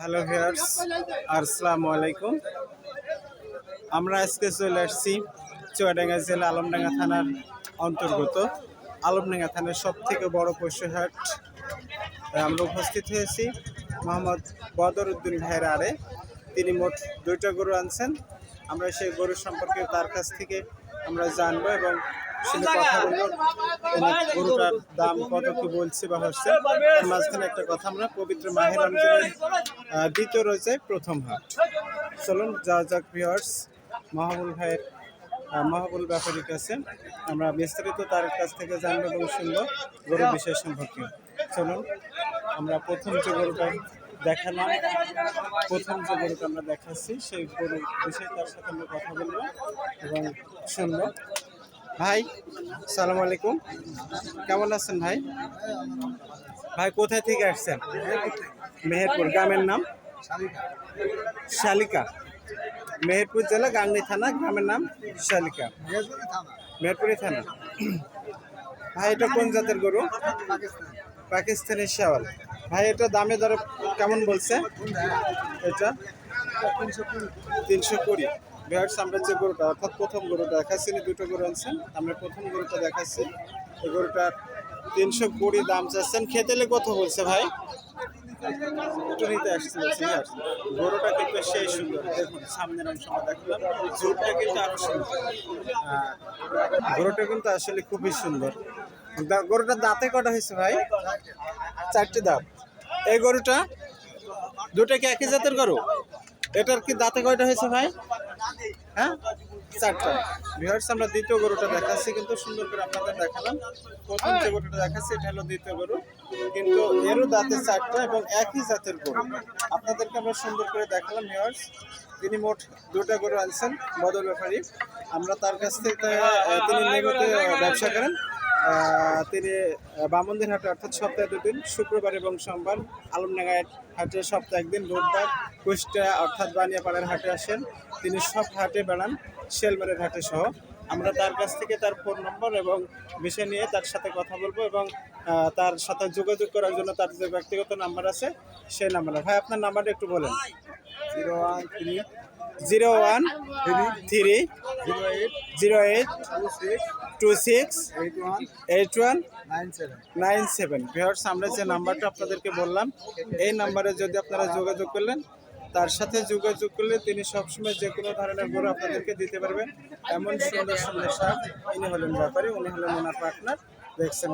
Hello viewers আসসালামু আলাইকুম আমরা আজকে চলে আসছি চুয়াডাঙ্গা জেলা আলমডাঙ্গা থানার অন্তর্গত। আলমডাঙ্গা থানার সব থেকে বড় পশুহাট আমরা উপস্থিত হয়েছি মোহাম্মদ বদরউদ্দিন ভাইয়ের আড়ে। তিনি মোট দুইটা গরু আনছেন। আমরা সেই গরু সম্পর্কে তার কাছ থেকে আমরা জানব এবং গরুটার দাম কত কি বলছে বা হচ্ছে মাঝখানে একটা কথা আমরা পবিত্র মাহের রমজানের দ্বিতীয় রয়েছে প্রথম হাট চলুন যা যাক ভিওয়ার্স মাহবুল ভাইয়ের মাহবুল ব্যাপারীর কাছে আমরা বিস্তারিত তার কাছ থেকে জানব এবং শুনব গরুর বিষয় সম্পর্কে। চলুন আমরা প্রথম যে গরুটা দেখালাম প্রথম যে গরুটা আমরা দেখাচ্ছি, সেই গরু বিষয়ে তার সাথে আমরা কথা বলব এবং শুনব। ভাই সালাম আলাইকুম। কেমন আছেন ভাই? ভাই, কোথায় থেকে আসছেন? মেহেরপুর, গ্রামের নাম? শালিকা। মেহেরপুর জেলা, গাংনি থানা, গ্রামের নাম শালিকা। মেহেরপুরি থানা। ভাই, এটা কোন জাতের গরু? পাকিস্তানি শেওয়াল। ভাই, এটা দামে দরে কেমন বলছে? এটা তিনশো কুড়ি। বিহার আমরা যে গরুটা, অর্থাৎ প্রথম গরুটা দেখাচ্ছি দুটো গরু আনছেন। আমরা প্রথম গরুটা দেখাচ্ছি। এই গরুটার তিনশো কুড়ি দাম চাচ্ছেন। খেতেলে কত বলছে ভাই? একটু নিতে আসছে, বলছে গরুটা কিন্তু সেই সুন্দর। দেখুন, সামনের অংশ আমরা দেখলাম। জোরটা কিন্তু আরও সুন্দর। গরুটা কিন্তু আসলে খুবই সুন্দর। গরুটার দাঁতে কটা হয়েছে ভাই? চারটে দাঁত। এই গরুটা দুটো কি একই জাতের গরু? এটার কি দাঁতে কয়টা হয়েছে ভাই? হ্যাঁ? চারটা। ভিউয়ার্স, আমরা দ্বিতীয় গরুটা দেখাচ্ছি, কিন্তু সুন্দর করে আপনাদের দেখালাম। প্রথম যে গরুটা দেখাচ্ছি, এটা হলো দ্বিতীয় গরু। কিন্তু এরও দাঁতে চারটা এবং একই জাতের গরু। আপনাদেরকে আমরা সুন্দর করে দেখালাম, ভিউয়ার্স। তিনি মোট দুটা গরু আনছেন, বদল ব্যাপারী। আমরা তার কাছ থেকে তিনি নিয়মিত ব্যবসা করেন। তিনি বামন্দির হাটে অর্থাৎ সপ্তাহে দুদিন, শুক্রবার এবং সোমবার আলমডাঙ্গায় হাটে সপ্তাহে একদিন, বুধবার কুষ্টিয়া অর্থাৎ বানিয়াপাড়ার হাটে আসেন। তিনি সব হাটে বেড়ান শেলমারের হাটে সহ। আমরা তার কাছ থেকে তার ফোন নম্বর এবং বিষয় নিয়ে তার সাথে কথা বলব এবং তার সাথে যোগাযোগ করার জন্য তার যে ব্যক্তিগত নাম্বার আছে, সেই নাম্বার। ভাই, আপনার নাম্বারটা একটু বলেন। Zero one three zero one three zero eight two six eight one nine seven viewers যে নাম্বারটা আপনাদেরকে বললাম, এই নাম্বারে যদি আপনারা যোগাযোগ করলেন, তার সাথে যোগাযোগ করলে তিনি সবসময় যে কোনো ধরনের গরু আপনাদেরকে দিতে পারবেন। এমন সুন্দর সুন্দর সার। ইনি হলেন ব্যাপারী, উনি হলেন ওনার পার্টনার। দেখছেন